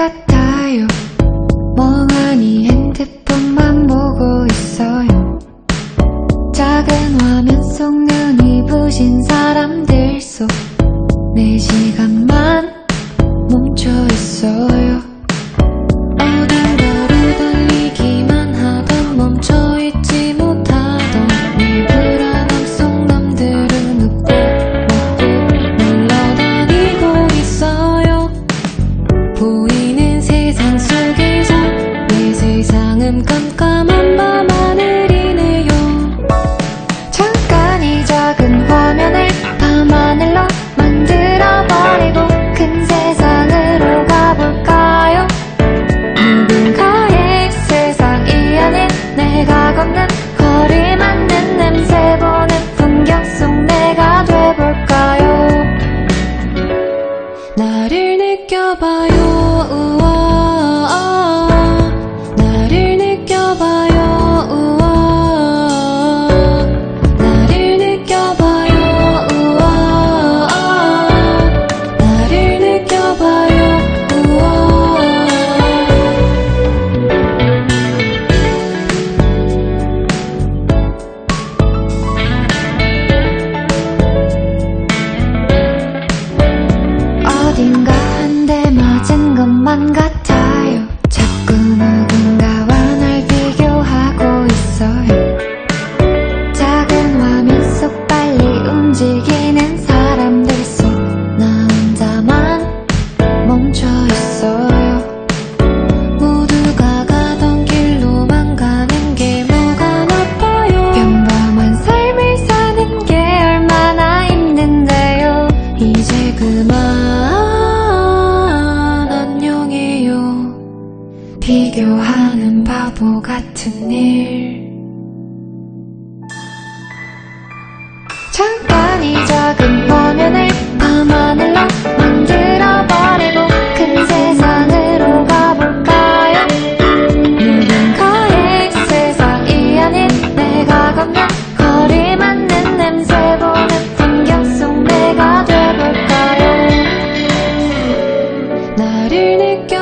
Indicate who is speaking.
Speaker 1: 같아요. 멍하니 핸드폰만 보고 있어요. 작은 화면 속 눈이 부신 사람들 속 내 시간만 멈춰 있어요.
Speaker 2: 느
Speaker 1: 움직이는 사람들 속 나 혼자만 멈춰 있어요.
Speaker 2: 모두가 가던 길로만 가는 게 뭐가 나빠요.
Speaker 1: 평범한 삶을 사는 게 얼마나 힘든데요.
Speaker 2: 이제 그만 안녕해요.
Speaker 1: 비교하는 바보 같은 일 천천히 작은 화면을 밤하늘로 만들어버리고 큰 세상으로 가볼까요? 누군가의 세상이 아닌 내가 걷는 거리 맞는 냄새 보는 풍경 속 내가 돼볼까요?
Speaker 2: 나를 느껴